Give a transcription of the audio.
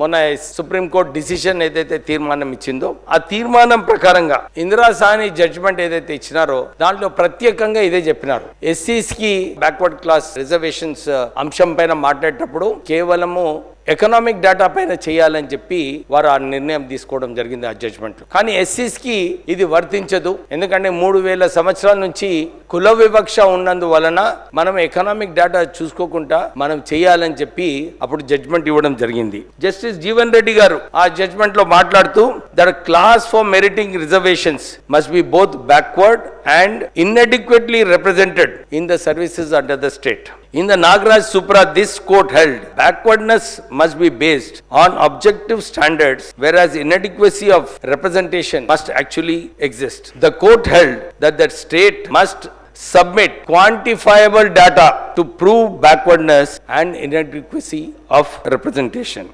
మొన్న supreme court decision ఏదైతే తీర్మానం ఇచ్చిందో ఆ తీర్మానం ప్రకారంగా ఇందిరా సాని జడ్జిమెంట్ ఏదైతే ఇచ్చినారో దాంట్లో ప్రత్యేకంగా ఇదే చెప్పినారు. ఎస్సీస్కి బ్యాక్వర్డ్ క్లాస్ రిజర్వేషన్స్ అంశం పైన మాట్లాడేటప్పుడు కేవలము ఎకనామిక్ డేటా పైన చేయాలని చెప్పి వారు ఆ నిర్ణయం తీసుకోవడం జరిగింది ఆ జడ్జ్మెంట్ కానీ ఎస్సీస్కి ఇది వర్తించదు. ఎందుకంటే మూడు వేల సంవత్సరాల నుంచి కుల వివక్ష ఉన్నందువలన మనం ఎకనామిక్ డేటా చూసుకోకుండా మనం చేయాలని చెప్పి అప్పుడు జడ్జ్మెంట్ ఇవ్వడం జరిగింది. జస్టిస్ జీవన్ రెడ్డి గారు ఆ జడ్జ్మెంట్లో that a class for meriting reservations must be both backward and inadequately represented in the services under the state. In the Nagaraj Supra, this court held backwardness must be based on objective standards, whereas inadequacy of representation must actually exist. The court held that the state must submit quantifiable data to prove backwardness and inadequacy of representation.